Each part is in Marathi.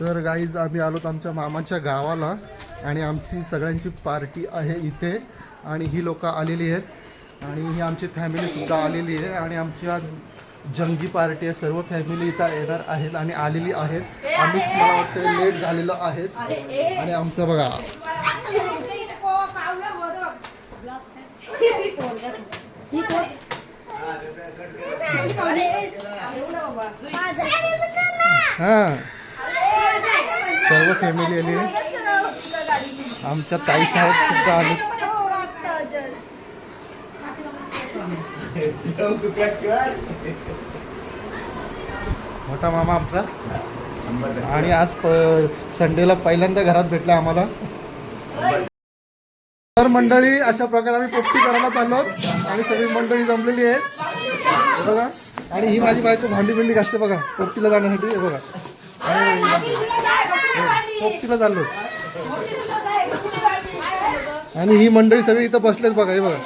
तर गाईज आम्ही आलोत आमच्या मामाच्या गावाला आणि आमची सगळ्यांची पार्टी आहे इथे. आणि ही लोक आलेली आहेत. आणि ही आमची फॅमिलीसुद्धा आलेली आहे. आणि आमची जंगी पार्टी आहे. सर्व फॅमिली इथं येणार आहेत आणि आलेली आहेत. आम्हीच मला वाटतं लेट झालेलं आहेत. आणि आमचं बघा. हां. सर्व फॅमिली आली. आहे आमच्या ताई साहेब सुद्धा आले. मोठा मामा आमचा. आणि आज प- संडेला पहिल्यांदा घरात भेटला आम्हाला. तर मंडळी अशा प्रकारे आम्ही पोपटी करायला चाललो आणि सगळी मंडळी जमलेली आहेत. बघा. आणि ही माझी बायको भांडी बिंडी घासते बघा. पोपटीला जाण्यासाठी बघा. आणि पोपटीला चाललो. आणि ही मंडळी सगळी इथं बसलेत बघा हे बघा.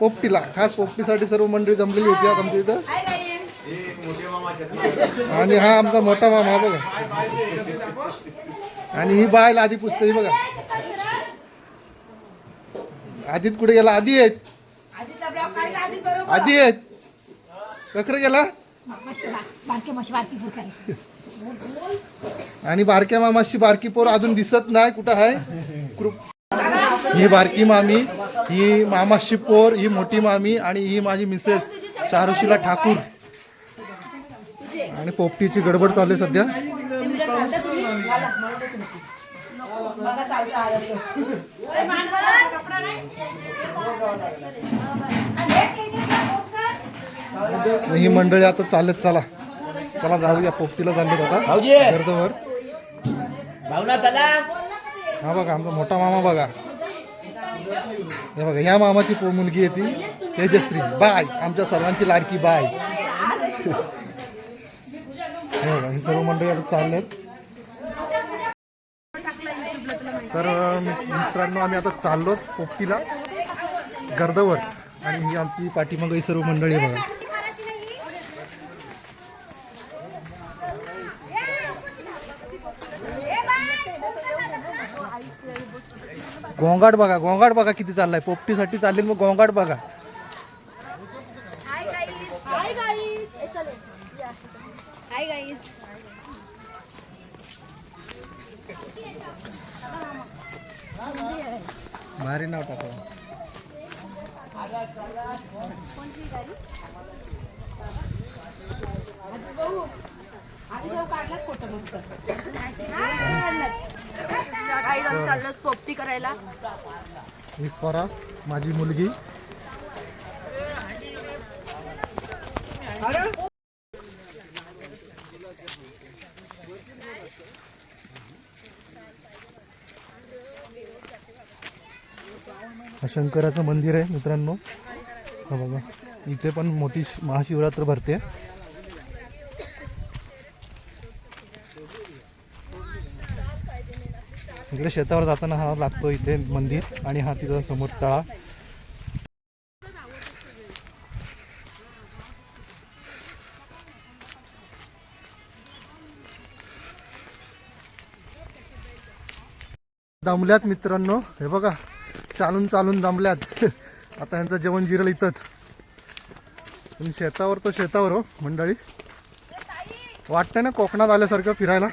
पोपटीला खास पोपटीसाठी सर्व मंडळी जमलेली होती आमच्या इथं. आणि हा आमचा मोठा मामा हा बघा. आणि ही बायल आधी पुसते ही बघा. आधीत कुठे गेला? आधी आहेत. आधी आहेत. कखरे गेला? माशी बारकी आणि बारक्या मामाची बारकी पोर अजून दिसत नाही कुठं आहे? कृप ही बारकी मामी ही मामाची पोर ही मोठी मामी आणि ही माझी मिसेस चारुशीला ठाकूर. आणि पोपटीची गडबड चालू आहे सध्या. ही मंडळी आता चालत चला. चला जाऊया पोपटीला चाललेत आता. गर्दवर. हा बघा आमचा मोठा मामा बघा. हे बघा ह्या मामाची पो मुलगी आहे ती. तेजश्री. बाय. आमच्या सर्वांची लाडकी बाय. हे बघा ही सर्व मंडळी आता चाललेत. तर मित्रांनो आम्ही आता चाललो पोपटीला गर्दवर. आणि ही आमची पाठीमागं ही सर्व मंडळी बघा. गोंगाट बघा गोंगाट बघा किती चाललाय. पोपटीसाठी चाललेल मग गोंगाट बघा. भारी नाव टाका गाईज चाललो पोपटी करायला. ही स्वरा माझी मुलगी. हा शंकराचं मंदिर आहे मित्रांनो. हा बघा. इथे पण मोठी महाशिवरात्र भरते. इकडे शेतावर जाताना हा लागतो इथे मंदिर आणि हा तिथं समोर तळा. दमल्यात मित्रांनो हे बघा चालून चालून दमल्यात. आता यांचं जेवण जिरल इथंच. पण शेतावर तो शेतावर हो मंडळी. वाटतंय ना कोकणात आल्यासारखं फिरायला?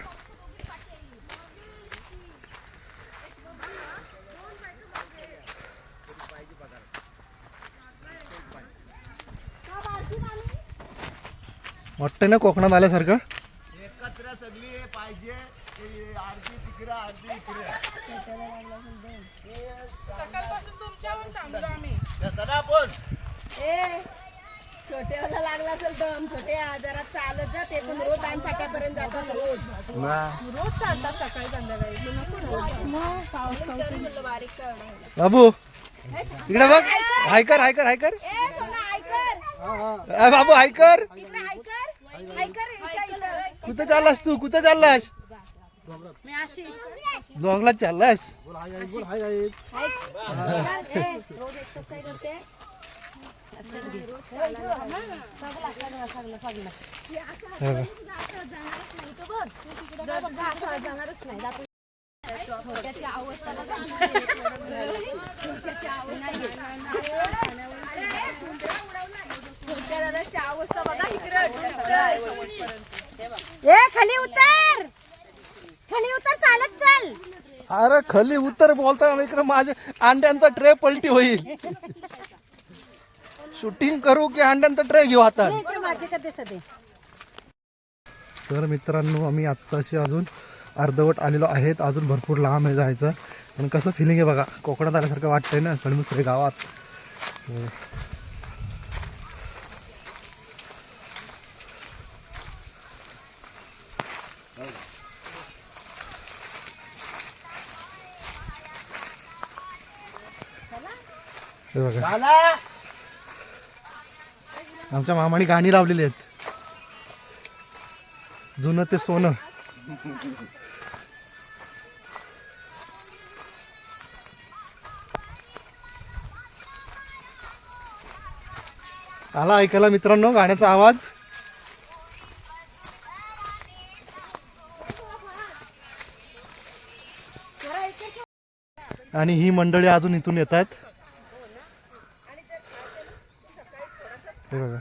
वाटतंय ना कोकणात आल्यासारखं. एकत्र सगळी पाहिजे तिकडे इकडे. चला ए छोट्याला लागला असेल दम छोटे जरा चालत जा ते पण रोज दान फाट्यापर्यंत जातात रोज. रोज चालतात सकाळी संध्याकाळी. बारीक करणार बाबू इकडे बघ. हायकर हायकर हायकर बाबू हायकर कुठे चाललास तू? कुठे चाललास? डोंगरात चाललास. जाणारच नाही ए खाली उतर. खाली उतर चालत चाल. अरे खाली उत्तर बोलताना इकडे माझ्या अंड्यांचा ट्रे पलटी होईल. शूटिंग करू की अंड्यांचा ट्रे घेऊ आता माझे करते सध्या तर मित्रांनो आम्ही आत्ताशी अजून अर्धवट आलेलो आहेत. अजून भरपूर लांब आहे जायचं. आणि कसं फिलिंग आहे बघा कोकणात आल्यासारखं वाटतंय ना कणमुसरे गावात. हो. बघा. आमच्या मामाने गाणी लावलेली आहेत. जुनं ते सोनं. आला ऐकायला मित्रांनो गाण्याचा आवाज. आणि ही मंडळी अजून इथून येत आहेत हे बघा.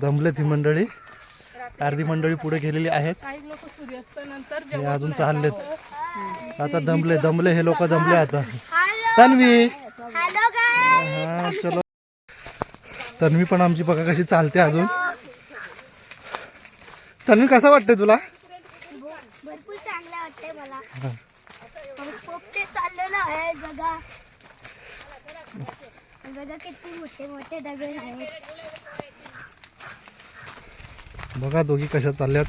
दमलेत ही मंडळी. अर्धी मंडळी पुढे गेलेली आहेत. हे अजून चाललेत. आता दमले दमले हे लोक दमले आता. तन्वी. हा चलो. तन्वी पण आमची बघा कशी चालते अजून. तन्वी कसं वाटतंय तुला? भरपूर चांगलं वाटतंय मला. पोपटे चाललेलं आहे जगा. बघा किती मोठे मोठे दगड आहेत. बघा दोघी कशा चालल्यात.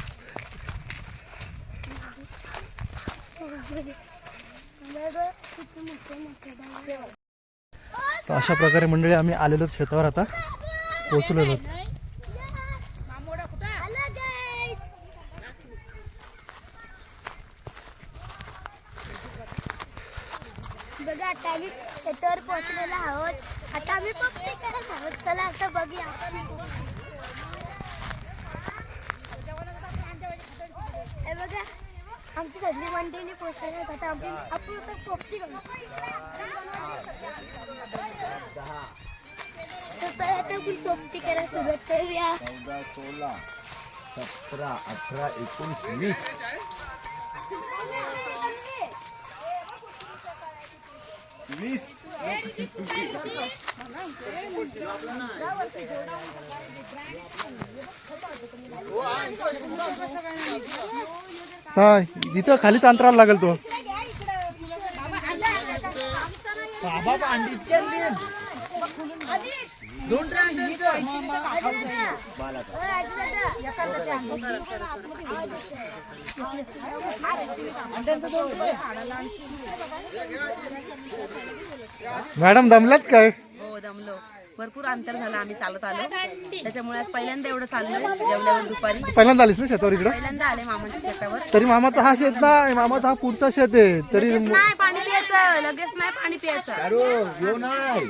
तर अशा प्रकारे मंडळी आम्ही आलेलो शेतावर आता. पोचलेलो बघा आता आम्ही शेतावर पोहोचलेलो आहोत. आता आम्ही करत आहोत. चला आता बघूया. हे बघा आमची सगळी मंडळी पोहोचलेली आता आमची आपण आता पोपटी करू तर आता आपण पोपटी करायला सुरुवात करूया. चौदा सोळा सतरा अठरा एकोणीस वीस. वीस. हा इथं खालीच अंतराला लागेल तो. बाबा दोन मॅडम दमल्यात काय? हो दमलो. भरपूर अंतर झालं आम्ही चालत आलो. त्याच्यामुळे आज पहिल्यांदा एवढं चाललोय जेवल्यावर दुपारी. पहिल्यांदा आलीस ना शेतावर इकडं? पहिल्यांदा आले मामाच्या शेतावर. तरी मामाचा हा शेत नाही मामाचा हा पुढचा शेत आहे. तरी नाही पाणी प्यायचं लगेच नाही पाणी प्यायचं अरे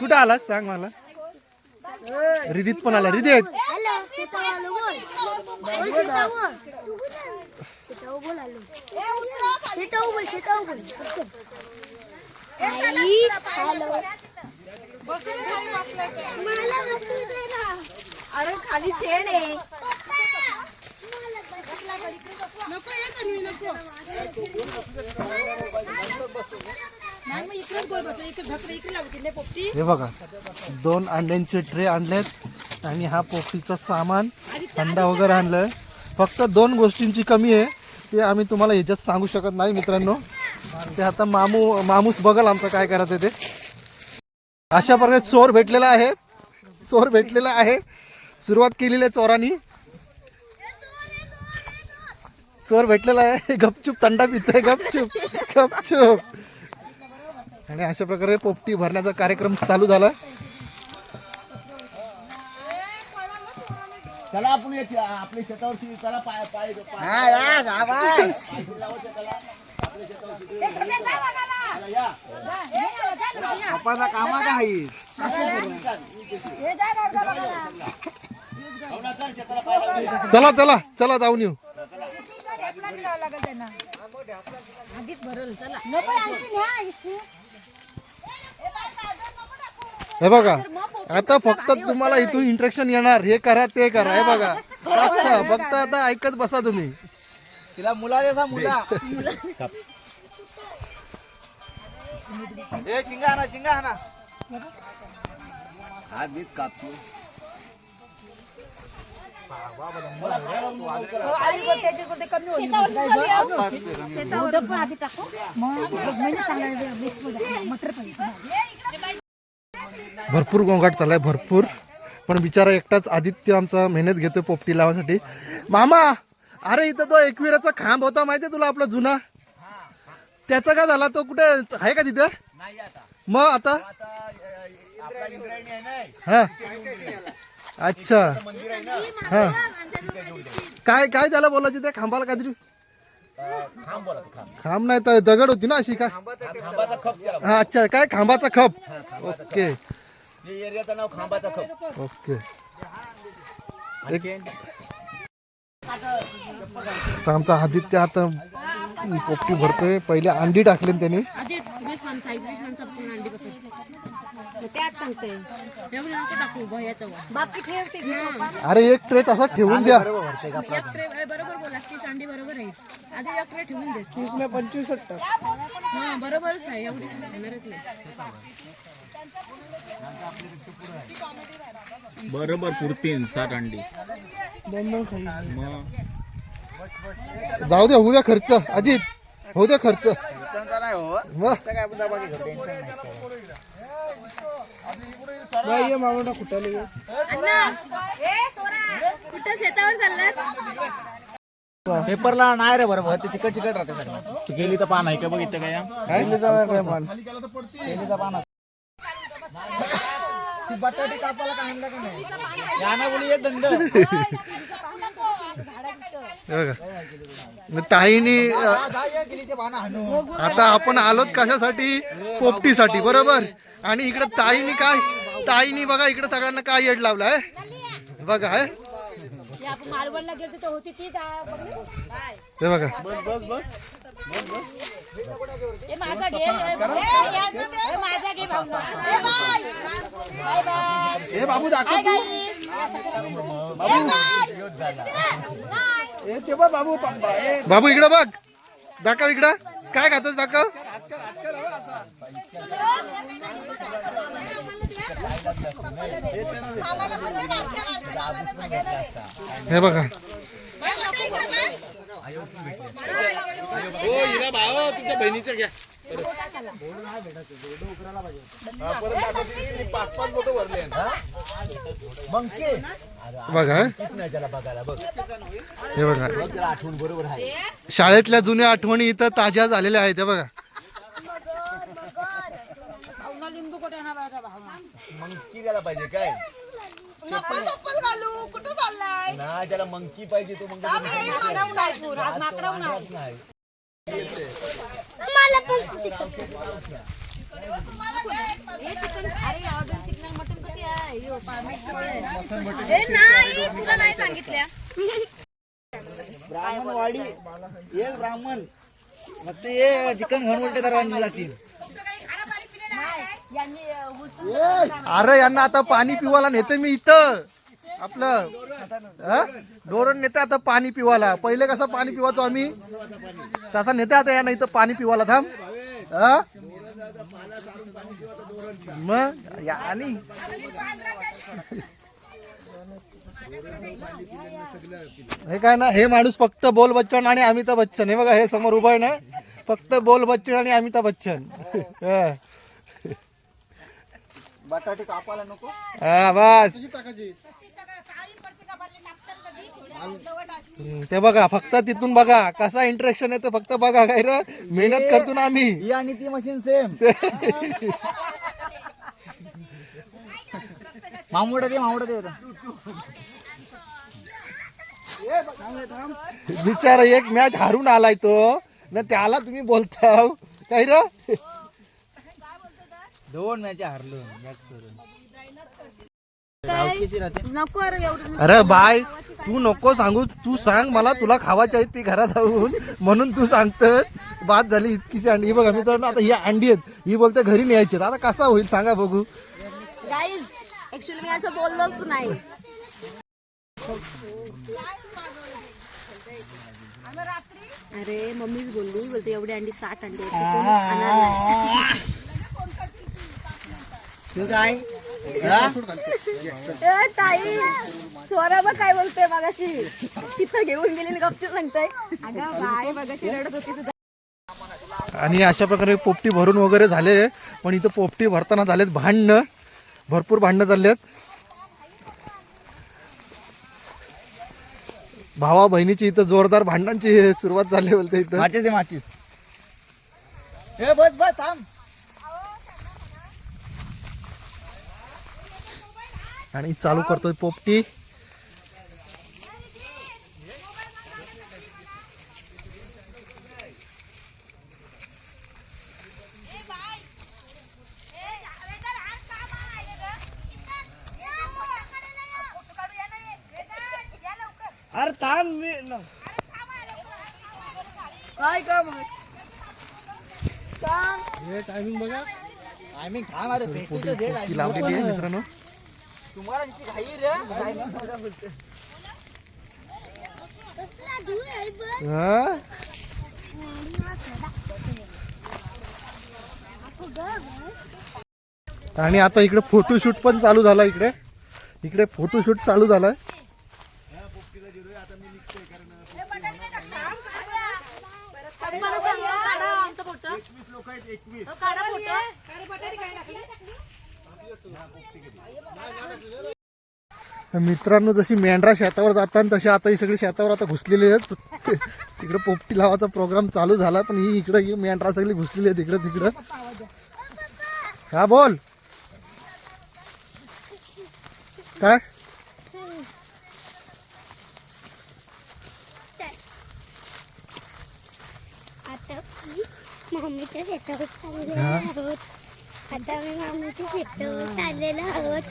कुठं आलास? सांग मला. रिदीत पण आला. रिदीत अरे खाली शेण आहे. बसू हे बघा दोन अंड्यांचे ट्रे आणलेत आणि हा पोपटीचं सामान थंडा वगैरे आणलंय. फक्त दोन गोष्टींची कमी आहे ते आम्ही तुम्हाला ह्याच्यात सांगू शकत नाही मित्रांनो. ते आता मामू मामूस बघल आमचं काय करायचं ते. अशा प्रकारे चोर भेटलेला आहे. चोर भेटलेला आहे. सुरुवात केलेली आहे चोरांनी. चोर भेटलेला आहे. गपचूप थंडा पितोय गपचूप गपचूप. आणि अशा प्रकारे पोपटी भरण्याचा कार्यक्रम चालू झाला. चला आपण येते आपल्या शेतावरची चला पाय पाय पाय. चला चला चला जाऊन येऊ. हे बघा आता फक्त तुम्हाला इथून इंट्रक्शन येणार. हे करा ते करा. हे बघा. फक्त फक्त आता ऐकत बसा तुम्ही. तिला मुला देसा मुला. ए शिंगा हाना शिंगा हाना हात बीत कापतो. भरपूर गोंगाट चाललाय भरपूर. पण बिचारा एकटाच आदित्य आमचा मेहनत घेतोय पोपटी लावासाठी. मामा अरे इथं तो एकविराचा खांब होता माहितीये तुला आपला जुना? त्याचा काय झाला? तो कुठे? आहे का तिथे? मग आता? हा. अच्छा. हा. काय काय त्याला बोलायचं त्या खांबाला काहीतरी? खांब नाही तर दगड होती ना अशी काय हा, अच्छा. काय? खांबाचा खप. ओके. एरियाचं नाव खांबाचा खप ओके आमचा आदित्य आता पोपटी भरतोय. पहिले अंडी टाकले त्यांनी. त्यात सांगते. एवढी नको टाकू भयाचं बाकी ठेवते अरे एक ट्रे तसा ठेवून द्या. एक ट्रे बरोबर बोलास तीस अंडी बरोबर आहे. आधी एक ट्रे ठेवून देस. पंचवीस हा बरोबरच आहे. एवढी येणारच नाही. बरोबर पुरतीन सात अंडी. मग जाऊ द्या होऊ द्या खर्च. अजित होऊ द्या खर्च. नाही हो. मग? काय दाबाकी घेऊ टेन्शन कुठं शेतावर चाललात पेपरला नाही रे बरोबर ते चिकट चिकट राहते सगळं. गेली तर पान आहे का बघितलं काय गेलीचा पान ती बटाटी कापायला काय आणलं का नाही? याना बोली एक दंड. ताईनी गेलीचे पानं आता आपण आलोत कशासाठी? पोपटीसाठी बरोबर? आणि इकडे ताईनी काय? ताईनी बघा इकडे सगळ्यांना काय येड लावलाय. बघा हे. ती हे बघा. हे माझा घे माझा घे भाऊ बाय बाय बाबू. दाखव बाय बाबू इकडे बघ. दाखव इकडं. काय खातो दाखव. हे बघा. हो हिला तुमच्या बहिणीचं घ्या. पाच पाच बोट भरले मंकी. बघा. हे. नाही त्याला बघायला बघ. हे बघा. बघ त्याला आठवण बरोबर आहे. शाळेतल्या जुन्या आठवणी इथं ताज्या झालेल्या आहेत हे बघा. मंकी त्याला पाहिजे काय? ना त्याला मंकी पाहिजे तो मग नाही. मला पण तुला नाही सांगितल्या. ब्राह्मणवाडी ये ब्राह्मण. मग ते ये चिकन घेऊन उलटे दरवाजे जातील. अरे यांना आता पाणी पिवायला नेते मी इथं. आपलं? डोरण नेते आता पाणी पिवायला. पहिले कसं पाणी पिवायचो आम्ही? तसा नेते आता यांना इथं पाणी पिवायला थांब. हा? मग या- आणि हे काय ना हे माणूस फक्त बोल बच्चन आणि अमिताभ बच्चन. हे बघा हे समोर उभं आहे ना. फक्त बोल बच्चन आणि अमिताभ बच्चन. हा. बटाटे कापायला नको. हा बस. ते बघा फक्त तिथून बघा कसा इंटरेक्शन येतो फक्त बघा काय रे? मेहनत करतो ना आम्ही आणि ती मशीन सेम मामुडा दे मामुडा दे. आता. बिचारा एक मॅच हारून आलाय तो. ना त्याला तुम्ही बोलता काय रे? दोन मॅच हारलो मॅच राहते नको अरे एवढं अरे बाय तू नको सांगू. तू सांग मला तुला खावायची आहे ती घरात जाऊन म्हणून तू सांगत बाद झाली इतकीची अंडी. ही बघा मित्रांनो आता ही अंडी आहेत. ही बोलते घरी न्यायची. आता कसा होईल सांगा बघू. गाईज ऍक्च्युली मी असं बोललोच नाही. अरे मम्मीच बोलली. बोलते एवढी अंडी साठ अंडी काय? ए, ताई काय बोलते मगाशी? तिथं घेऊन गेली गपचूप सांगताय अगं बाय मगाशी रडत होती तुझा. आणि अशा प्रकारे पोपटी भरून वगैरे झाले पण इथं पोपटी भरताना झालेत भांडणं. भरपूर भांडणं चाललेत भावा बहिणीची इथं जोरदार भांडणांची सुरुवात झाली बोलते इथं. माचीस दे माचीस. ए बस बस थांब. आणि चालू करतोय पोपटी. अरे थांब मी काय काम टायमिंग बघा. टायमिंग थांब अरे भेटू तर दे लावलेली आहे मित्रांनो तुम्हाला नुसती घाई रे timing बघा बोलते. कसला धूळ आहे बघ. हा? आणि आता इकडे फोटोशूट पण चालू झाला इकडे. इकडे फोटोशूट चालू झालाय. मित्रांनो जशी मेंढरा शेतावर जातात तशी आता ही सगळी शेतावर आता घुसलेली आहेत. तिकडे पोपटी लावायचा प्रोग्राम चालू झाला पण ही इकडे ही मेंढरा सगळी घुसलेली आहे तिकडे तिकडं. हा बोल. काय? आता शेतावर चाललेलो आहोत. आता मी मम्मीच्या शेतावर चाललेलो आहोत.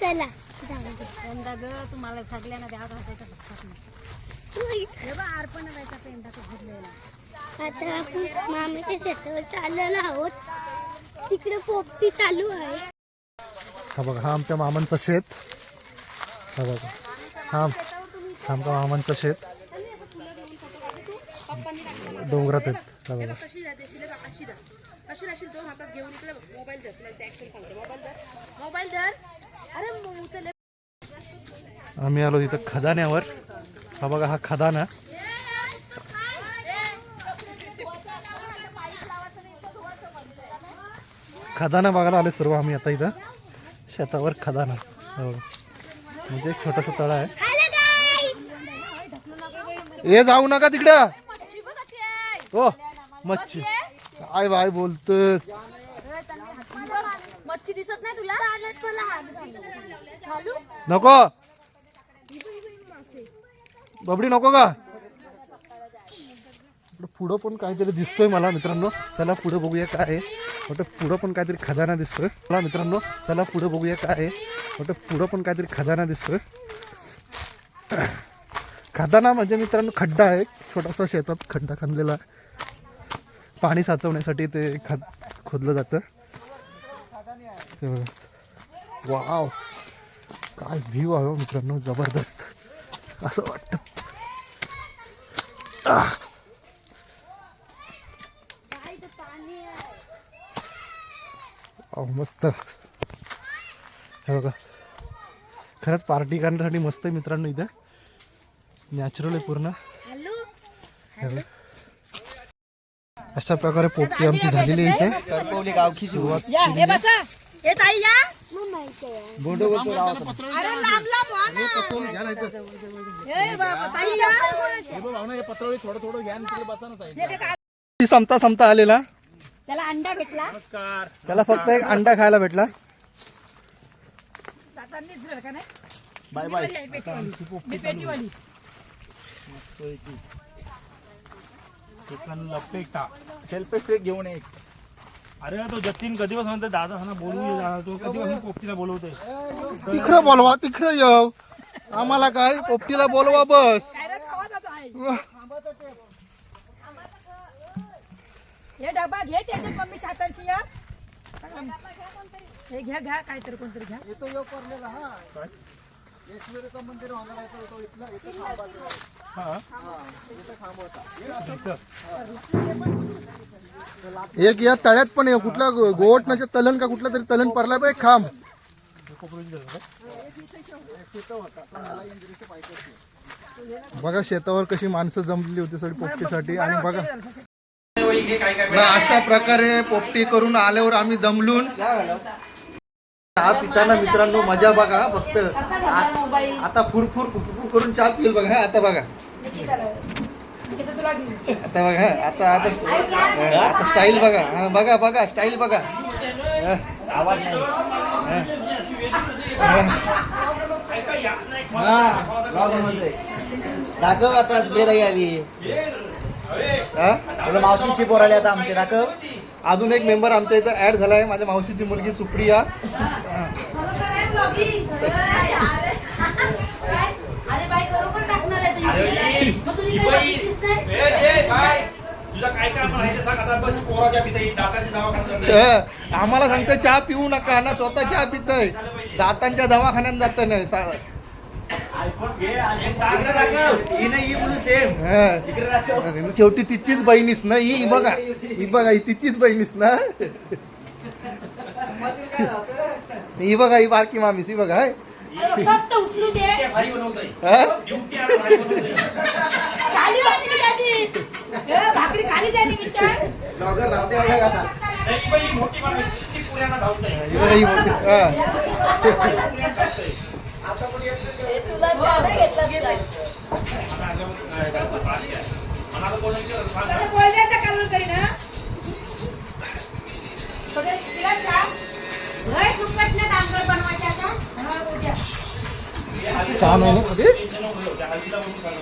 चला. यंदा ग? तुम्हाला सगळ्यांना द्यावं घासायचं लक्षात नाही. हे बघ अर्पण जायचा पेंडा तो भरलेला आता आपण मामीच्या शेतावर चाललेलो आहोत. तिकडे पोपटी चालू आहे. हा बघा हा आमच्या मामांचं शेत. हा बघा. हा हा आमच्या मामांचं शेत. डोंगरात आहेत. हा बघा. अशी दोन हातात घेऊन इकडे मोबाईल धर. मोबाईल धर मोबाईल आम्ही आलो तिथं खदान्यावर. हा बघा हा खदाना. खदाना बघायला आले सर्व आम्ही आता इथं. शेतावर खदाना. हा म्हणजे एक छोटस तळ आहे. ए जाऊ नका तिकडं. हो मच्छी. काय बाय बोलतोस मच्छी दिसत नाही तुला? नको. बबडी नको का? पुढं पण काहीतरी दिसतोय मला मित्रांनो. चला पुढे बघूया काय आहे. वाटतं पुढं पण काहीतरी खजाना दिसतोय. मला मित्रांनो. चला पुढे बघूया काय आहे. वाटतं पुढं पण काहीतरी खजाना दिसतोय. खदाना म्हणजे मित्रांनो खड्डा आहे. छोटासा शेतात खड्डा खणलेला आहे. पाणी साचवण्यासाठी ते खद खोदलं जातं. हे बघा. वाव. काय व्ह्यू आहे हो मित्रांनो जबरदस्त. असं वाटतं. मस्त. हे बघा. खरंच पार्टी करण्यासाठी मस्त आहे मित्रांनो इथं. नॅचरल आहे पूर्ण. हे. अशा प्रकारे पोपटी आमची झालेली आहे इथे. सुरुवात या हे बसा ताई या. राव आता. अरे लांब लांब व्हा ना. ए बाबा ताई या. ती संपता संपता आलेला? त्याला अंडा भेटला. त्याला फक्त एक अंडा खायला भेटला. नाही? Bye bye. मी पेटीवाली. मी पेटीवाली. चिकन लपेटा. सेल्फी स्टिक घेऊन एक अरे तो जतीन कधीपासून म्हणतो दादा हा बोलू ये तो कधीपासून पोपटीला बोलवतोय? तिकडं बोलवा तिकडं येऊ. आम्हाला काय पोपटीला बोलवा बस. हे डबा घे त्याच्यात मम्मी सातारशी या हे घ्या घ्या काहीतरी कोणतरी घ्या. एक या तळ्यात पण आहे. कुठला गो- गोवटनाच्या तलन का कुठला तरी तलन पडला पाहिजे खांब. बघा शेतावर कशी माणसं जमलेली होती सगळी पोपटीसाठी आणि बघा. अशा प्रकारे पोपटी करून आल्यावर आम्ही दमलून चहा पिताना मित्रांनो मजा बघा फक्त आता फुरफुर फुरफुर करून चहा पिल बघा हा, आता बघा. आता बघा आता आता आता स्टाईल बघा. हा, बघा बघा स्टाईल बघा. हा. आवाज नाही. दाखव आता बेदाई आली. हा? तुला मावशीशी पोराले आता आमचे दाखव. अजून एक मेंबर आमच्या इथं ऍड झालाय. माझ्या मावशीची मुलगी सुप्रिया. तुझा काय काम आहे सांग. आता बस पोराच्या पिता दाताची दवाखान्यात आम्हाला सांगतं चहा पिऊ नका ना स्वतः चहा पितय. दातांच्या दवाखान्यात जात नाही ही ही हा. शेवटी तिचीच बहिणीस ना ही ही बघा. ही बघा ही तिचीच बहिणीस ना. ही बघा ही बारकी मामीस ही बघा हाय. उचलू दे. हा? खाली भाकरी ए, भाकरी खाली विचार. कसा. मोठी माणूस ती धावतोय ही ही मोठी हा. आता घेऊ. त्या हल्दीला बोलून